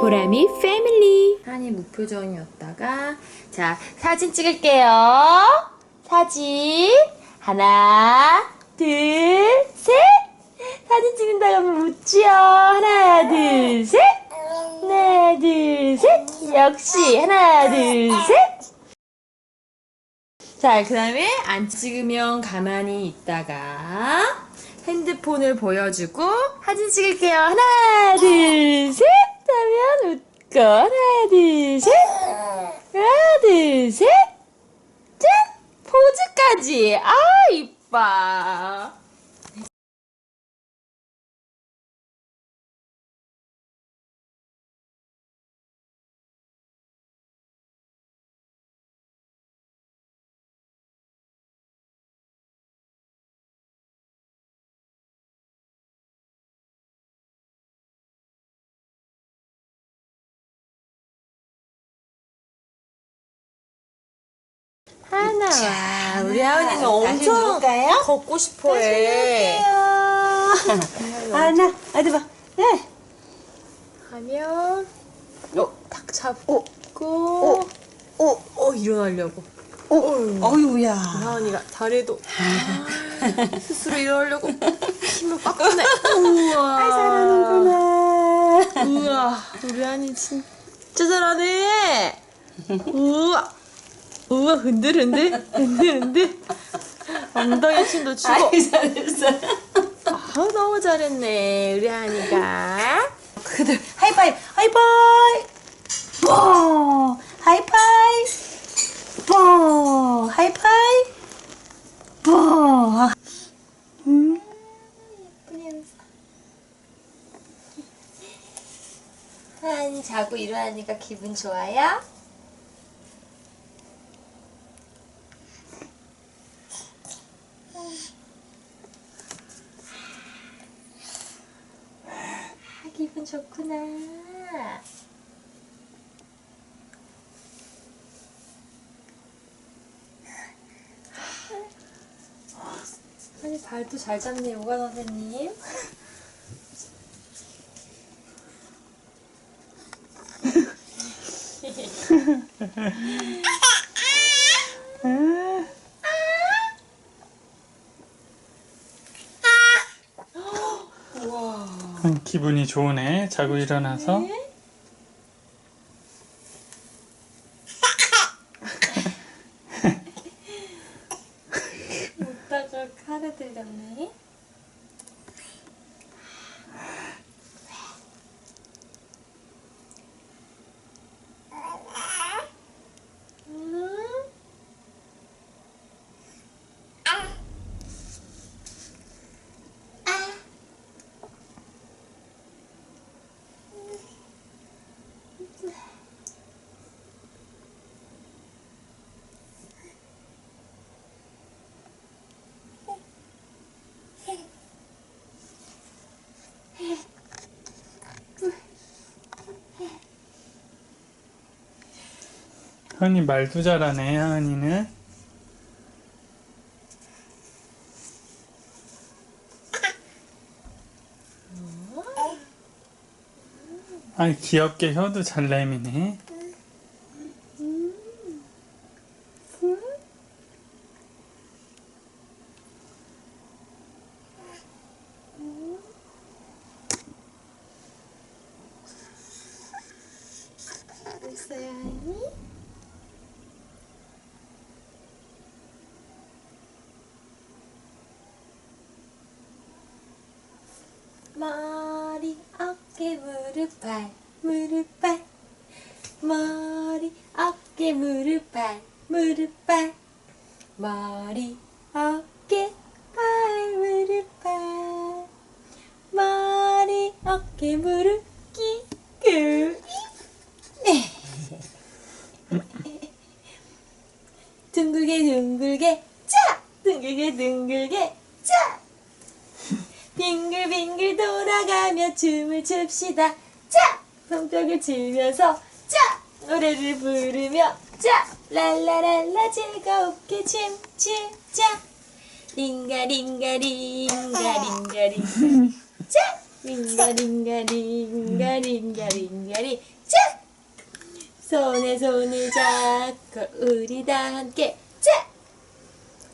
보람이 패밀리 한이 무표정이었다가 자 사진 찍을게요. 사진. 하나 둘 셋. 사진 찍는다고 하면 웃지요. 하나 둘 셋. 하나 둘 셋. 역시. 하나 둘셋. 자, 그 다음에 안 찍으면 가만히 있다가 핸드폰을 보여주고 사진 찍을게요. 하나, 둘, 셋! 하면 웃고. 하나, 둘, 셋! 하나, 둘, 셋! 짠! 포즈까지! 아, 이뻐. 하나, 우리 하은이는 엄청 걷고 싶어 해. 하나, 어디 봐. 네. 하면, 어, 탁 잡고, 어, 어, 어, 일어나려고. 어, 어유야. 하은이가 다리도 스스로 일어나려고 힘을 빡 주네. 우와. 잘하는구나. 우와, 우리 하은이 진짜 잘하네. 우와. 우와, 흔들, 흔들, 흔들, 흔들. 엉덩이 힘도 주고. 잘했어. 아, 너무 잘했네, 우리 하은이가. 그들 하이파이브, 하이파이브. 뽀, 하이파이브. 뽀, 하이파이브. 뽀. 음. 하은이 자고 일어나니까 기분 좋아요? 아, 기분 좋구나. 발도 잘 잡네 요가 선생님. 음, 기분이 좋으네. 자고 일어나서. 웃다가 카드 들렸네. 음. 하은이 말도 잘하네, 하은이는. 아, 귀엽게 혀도 잘 내미네. 있어요, 하니? 머리, 어깨, 무릎, 발, 무릎, 발. 머리, 어깨, 무릎, 발, 무릎, 발. 머리, 어깨, 발, 무릎, 발. 머리, 어깨, 무릎, 끼, 그. 둥글게 둥글게 짜 둥글게 둥글게 짜 빙글빙글 돌아가며 춤을 춥시다 짜 손뼉을 치면서 짜 노래를 부르며 짜 랄라랄라 즐겁게 춤추자 링가 링가 링가 링가 링가 짜 링가링가 링가링가 링가리 짝! 손에 손을 잡고 우리 다 함께 짝!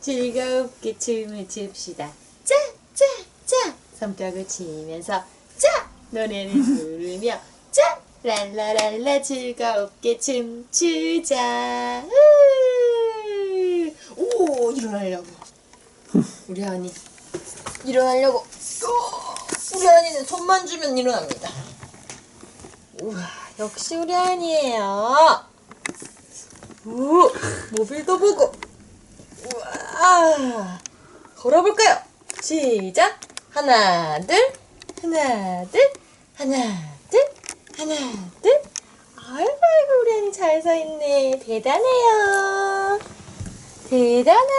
즐겁게 춤을 춥시다 짝! 짝! 짝! 손뼉을 치면서 짝! 노래를 부르며 짝! 랄라랄라 즐겁게 춤추자. 으! 오 일어나려고. 우리 하은이 일어나려고. 우리 하은이는 손만 주면 일어납니다. 우와 역시 우리 하은이에요. 오 모빌도 보고. 우와 걸어볼까요? 시작 하나 둘 하나 둘 하나 둘 하나 둘. 아이고 아이고 우리 하은이 잘서 있네. 대단해요. 대단해.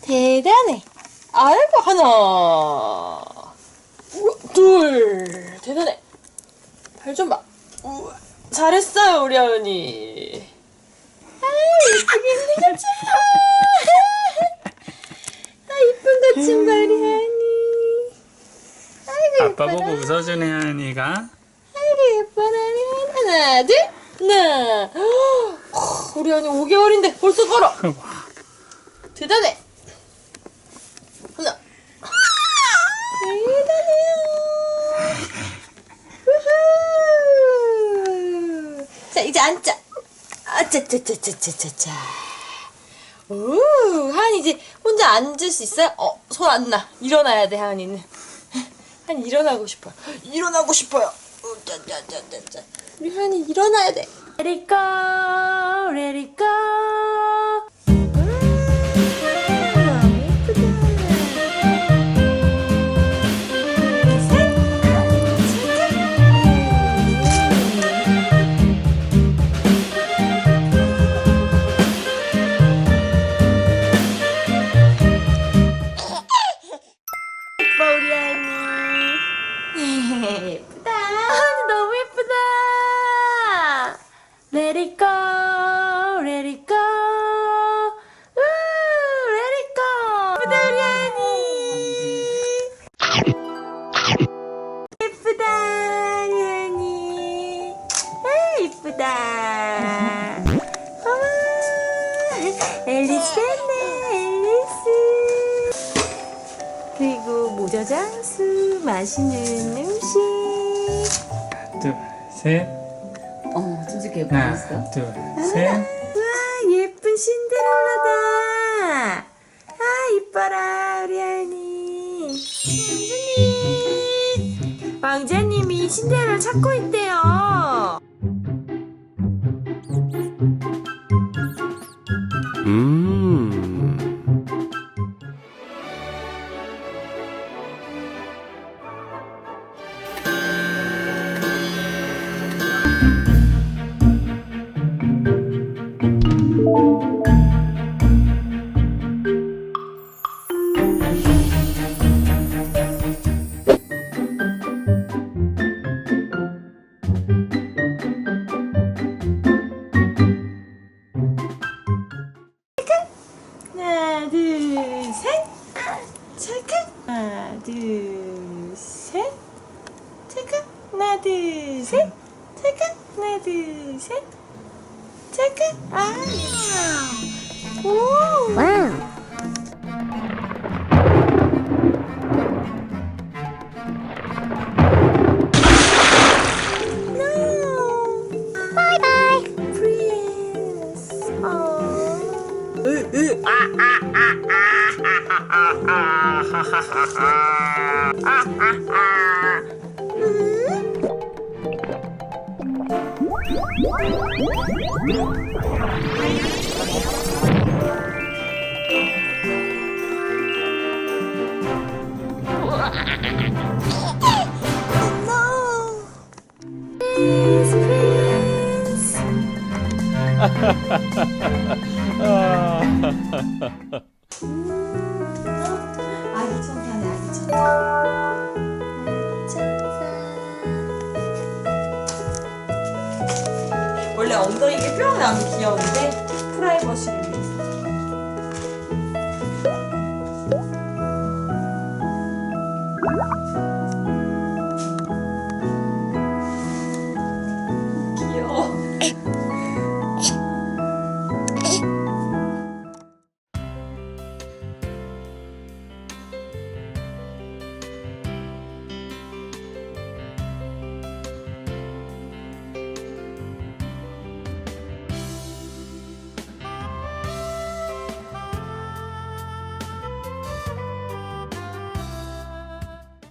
대단해. 아이고 하나. 둘. 대단해. 발 좀 봐. 우와, 잘했어요 우리 하은이. 아 예쁘게 생겼죠. 아 이쁜 것좀봐 우리 하은이. 아빠 예뻐라. 보고 웃어주네 하은이가. 아이고 예뻐라. 하나 둘 하나. 헉, 우리 하은이 5개월인데 벌써 걸어. 대단해. 하나. 대단해요. 우후. 자, 이제 앉자. 아짜짜짜짜짜짜. 오, 하은이 이제 혼자 앉을 수 있어요? 어, 손 안 나. 일어나야 돼, 하은이는. 하은이 일어나고 싶어요. 일어나고 싶어요. 어, 짜짜짜짜짜. 우리 하은이 일어나야 돼. Let it go, let it go. 와, 예쁘다. 언니 너무 예쁘다. Let it go Let it go. 우, Let it go. 예쁘다 우리 언니. 예쁘다 우리 언니. 아 예쁘다. 어머 앨리스 됐네 앨리스. 그리고 모자장수 맛있는 음식 둘, 셋. 어, 진짜 귀엽게 하나, 했어. 둘, 셋. 와 예쁜 신데렐라다 아 이뻐라 우리 하은이 왕자님 왕자님이 신데렐라 찾고 있대요 잠깐 아 오. 천사 아기 천사 원래 엉덩이가 뿅 나오면 귀여운데? 프라이버시를